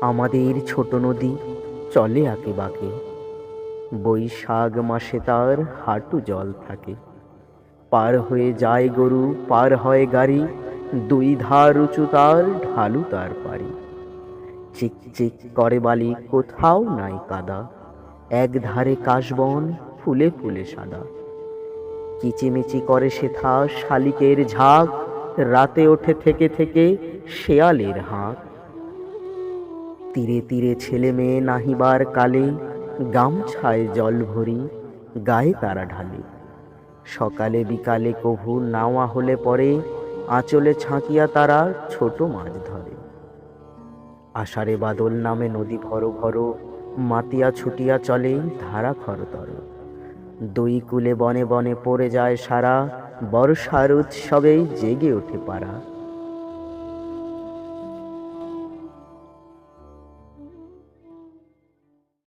আমাদের ছোট নদী চলে আঁকে বাঁকে। বৈশাখ মাসে তার হাঁটু জল থাকে। পার হয়ে যায় গরু, পার হয় গাড়ি, দুই ধার উঁচু তার ঢালু তার পারি চিক চিক করে বালি, কোথাও নাই কাদা। এক ধারে কাশবন, ফুলে ফুলে সাদা। কিচিমিচি করে সেথা শালিকের ঝাঁক, রাতে ওঠে থেকে থেকে শেয়ালের হাঁক। তীরে তীরে ছেলে মেয়ে নাহিবার কালে গামছায় জল ভরি গায়ে তারা ঢালে। সকালে বিকালে কভু নাওয়া হলে পরে আঁচলে ছাঁকিয়া তারা ছোট মাছ ধরে। আষাঢ়ে বাদল নামে নদী ভর ভর মাতিয়া ছুটিয়া চলে ধারা খরতর দুই কুলে বনে বনে পড়ে যায় সারা, বর্ষার উৎসবেই জেগে ওঠে পারা